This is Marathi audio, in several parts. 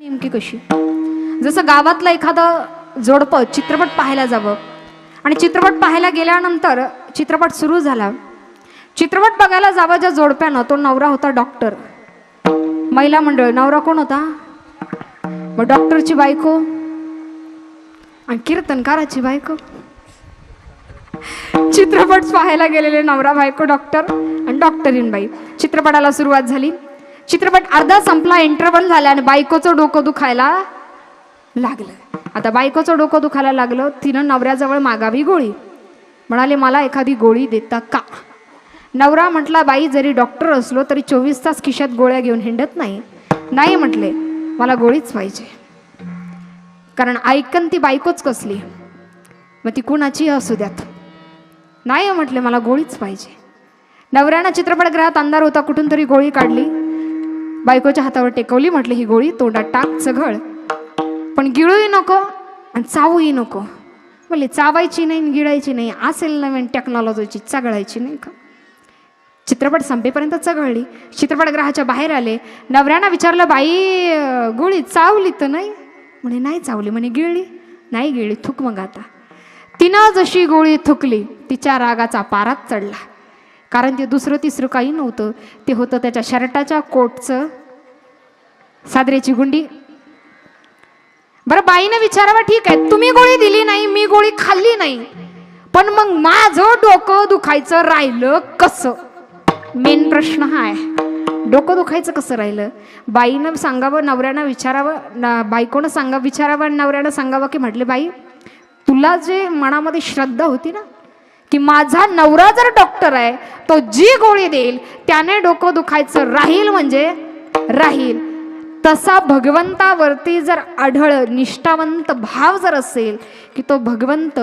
नेमकी कशी? जसं गावातलं एखादं जोडपं चित्रपट पाहायला जावं. आणि चित्रपट पाहायला गेल्यानंतर चित्रपट सुरू झाला. चित्रपट बघायला जावं ज्या जोडप्यानं तो नवरा होता डॉक्टर. महिला मंडळ नवरा कोण होता? मग डॉक्टरची बायको आणि कीर्तनकाराची बायको. चित्रपट पाहायला गेलेले नवरा बायको डॉक्टर आणि डॉक्टरीन बाई. चित्रपटाला सुरुवात झाली. चित्रपट अर्धा संपला इंटरवल झाला आणि बायकोचं डोकं दुखायला लागलं. आता बायकोचं डोकं दुखायला लागलं तिनं नवऱ्याजवळ मागावी गोळी. म्हणाले मला एखादी गोळी देता का? नवरा म्हटला बाई जरी डॉक्टर असलो तरी चोवीस तास खिशात गोळ्या घेऊन हिंडत नाही. नाही म्हटले मला गोळीच पाहिजे. कारण ऐकन ती बायकोच कसली. मग ती कुणाची असू द्यात. नाही म्हटले मला गोळीच पाहिजे. नवऱ्यानं चित्रपटगृहात अंधार होता कुठून तरी गोळी काढली. बायकोच्या हातावर टेकवली म्हटली ही गोळी तोंडात टाक चघळ. पण गिळूही नको आणि चावूही नको. बोलले चावायची नाही आणि गिळायची नाही असेल नवीन टेक्नॉलॉजीची चघळायची नाही का? चित्रपट संपेपर्यंत चघळली. चित्रपटगृहाच्या बाहेर आले. नवऱ्यानं विचारलं बाई गोळी चावली तर नाही? म्हणे नाही चावली. म्हणे गिळली? नाही गिळली थुक मग आता. तिनं जशी गोळी थुकली तिच्या रागाचा पारात चढला. कारण ते दुसरं तिसरं काही नव्हतं ते होतं त्याच्या शर्टाच्या कोटचं सादरेची गुंडी बरं बाईनं विचारावं ठीक आहे तुम्ही गोळी दिली नाही मी गोळी खाल्ली नाही. पण मग माझं डोकं दुखायचं राहिलं कसं? मेन प्रश्न हा आहे. डोकं दुखायचं कसं राहिलं? बाईनं सांगावं नवऱ्यानं विचारावं बायकोनं सांगा विचारावं आणि नवऱ्यानं सांगावं की म्हटले बाई तुला जे मनामध्ये श्रद्धा होती ना की माझा नवरा जर डॉक्टर आहे तो जी गोळी देईल त्याने डोकं दुखायचं राहील म्हणजे राहील. तसा भगवंतावरती जर आढळ निष्ठावंत भाव जर असेल की तो भगवंत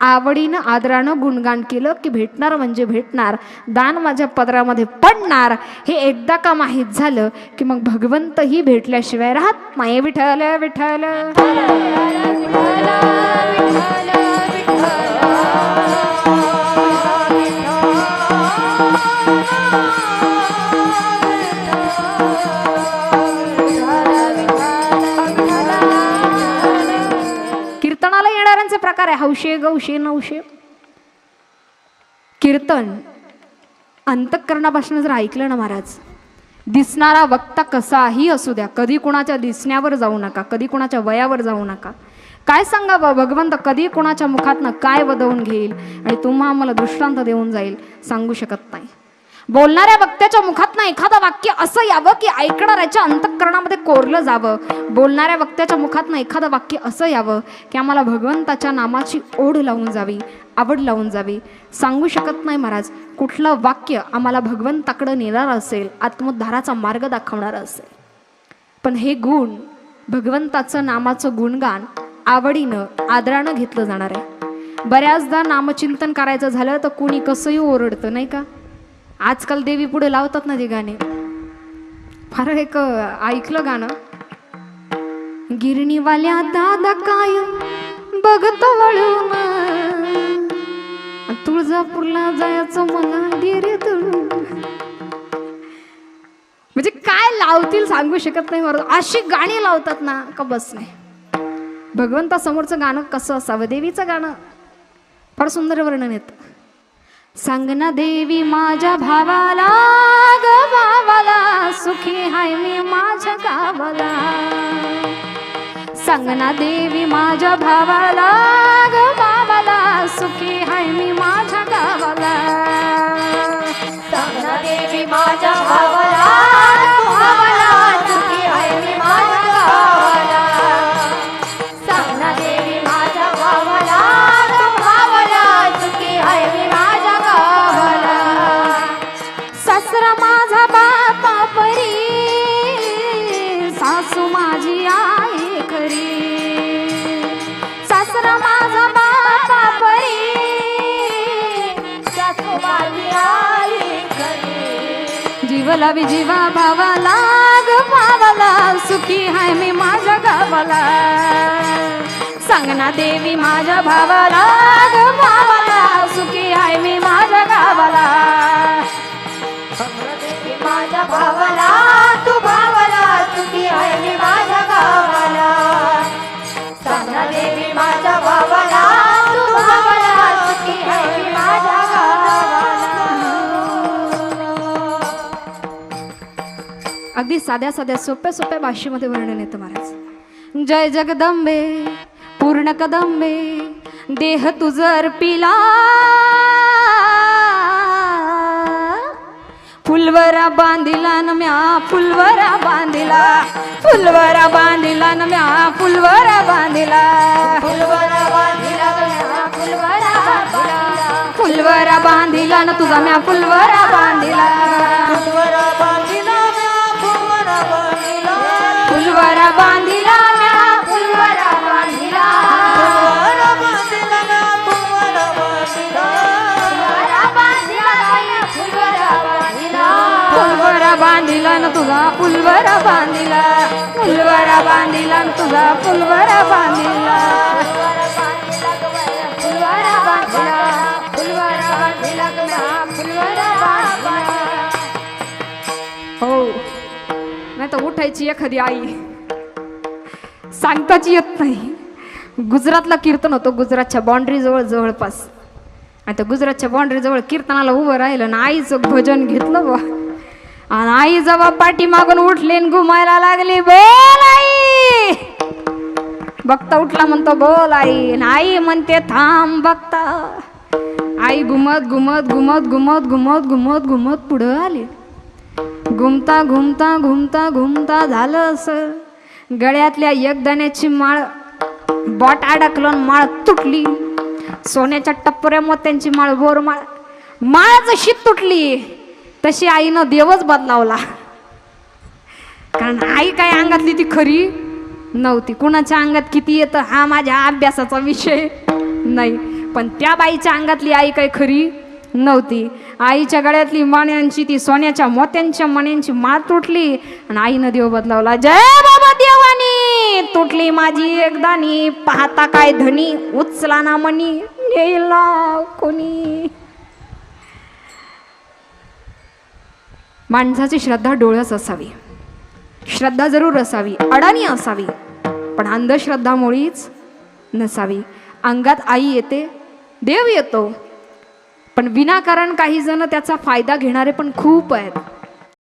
आवडीनं आदरानं गुणगान केलं की भेटणार म्हणजे भेटणार दान माझ्या पदरामध्ये पडणार हे एकदा का माहीत झालं की मग भगवंतही भेटल्याशिवाय राहत नाही. विठ्ठल विठ्ठल. हौशे गौशे नवशे कीर्तन. अंतःकरणापासून जर ऐकलं ना महाराज दिसणारा वक्ता कसाही असू द्या कधी कुणाच्या दिसण्यावर जाऊ नका कधी कुणाच्या वयावर जाऊ नका. काय सांगावं भगवंत कधी कुणाच्या मुखातनं काय वदवून घेईल आणि तुम्हा आम्हाला दृष्टांत देऊन जाईल सांगू शकत नाही. बोलणाऱ्या वक्त्याच्या मुखातनं एखादं वाक्य असं यावं की ऐकणाऱ्याच्या अंतःकरणामध्ये कोरलं जावं. बोलणाऱ्या वक्त्याच्या मुखातनं एखादं वाक्य असं यावं की आम्हाला भगवंताच्या नामाची ओढ लावून जावी आवड लावून जावी. सांगू शकत नाही महाराज कुठलं वाक्य आम्हाला भगवंताकडं नेणारं असेल आत्मोद्धाराचा मार्ग दाखवणारं असेल. पण हे गुण भगवंताचं नामाचं गुणगान आवडीनं आदरानं घेतलं जाणार आहे. बऱ्याचदा नामचिंतन करायचं झालं तर कुणी कसंही ओरडतं नाही का? आजकाल देवी पुढे लावतात ना ते गाणे. फार एक ऐकलं गाणं. गिरणीवाल्या दादा काय बघत वळून. तुळजापूरला जायचं मला गिरे तळून म्हणजे काय लावतील सांगू शकत नाही मला अशी गाणी लावतात ना का बस नाही भगवंतासमोरचं गाणं कसं असावं? देवीचं गाणं फार सुंदर वर्णन येतं. सांग ना देवी माझ्या भावाला ग भावाला सुखी हाय मी माझ्या गावाला. सांग ना देवी माझ्या भावाला ग मला विजीवा बी जीवा भावाला ग सुखी हाय मी माझ्या गावाला. सांगना देवी माझ्या भावाला ग भावाला सुखी हाय मी माझ्या गावाला. देवी माझ्या भावाला साध्या साध्या सोप्या सोप्या भाषेमध्ये वर्णन येतं महाराज. जय जगदंबे पूर्ण कदंबे देह तुझ अर्पिला फुलवरा बांधिला न म्या फुलवरा बांधिला फुलवरा बांधिला न म्या फुलवरा बांधिला. फुलवरा बांधिला फुलवरा बांधिला. फुलवरा बांधिला न तुझा म्या फुलवरा बांधिला. फुलवरा बांधिला फुलवरा बांधिला. फुलवरा बांधिला म्या फुलवरा बांधिला. फुलवरा बांधिला म्या, फुलवरा बांधिला. फुलवरा बांधिला गण्या, फुलवरा बांधिला. फुलवरा बांधिला न तुझा फुलवरा बांधिला फुलवरा बांधिला न तुझा फुलवरा बांधिला नाही तर उठायची एखादी आई. सांगताच येत नाही. गुजरातला कीर्तन होतो गुजरातच्या बाँड्रीजवळ जवळपास. आता गुजरातच्या बाँड्रीजवळ कीर्तनाला उभं राहिलं ना आईचं भजन घेतलं बा. आणि आई जेव्हा पाठी मागून उठली आणि घुमायला लागली बोल आई! बघता उठला म्हणतो बोल आई. आई म्हणते थांब बघता. आई घुमत घुमत घुमत घुमत घुमत घुमत घुमत पुढं आली. घुमता घुमता घुमता घुमता झालं असं. गळ्यातल्या एकदाण्याची माळ बॉट अडकलं माळ तुटली. सोन्याच्या टप्पऱ्या मोत्यांची माळ बोर माळ. माळ जशी तुटली तशी आईनं देवच बदलावला. कारण आई काय अंगातली ती खरी नव्हती. कुणाच्या अंगात किती येतं हा माझ्या अभ्यासाचा विषय नाही. पण त्या बाईच्या अंगातली आई काय खरी नव्हती. आईच्या गळ्यातली माण्यांची ती सोन्याच्या मोत्यांच्या मण्यांची माळ तुटली आणि आईनं देव बदलावला. जय बाबा देवानी तुटली माझी एकदानी पाहता काय धनी उचला ना मनी नेला कोणी. माणसाची श्रद्धा डोळ्याच असावी. श्रद्धा जरूर असावी अडाणी असावी पण अंधश्रद्धा मुळीच नसावी. अंगात आई येते देव येतो पण विनाकारण काही जण त्याचा फायदा घेणारे पण खूप आहेत.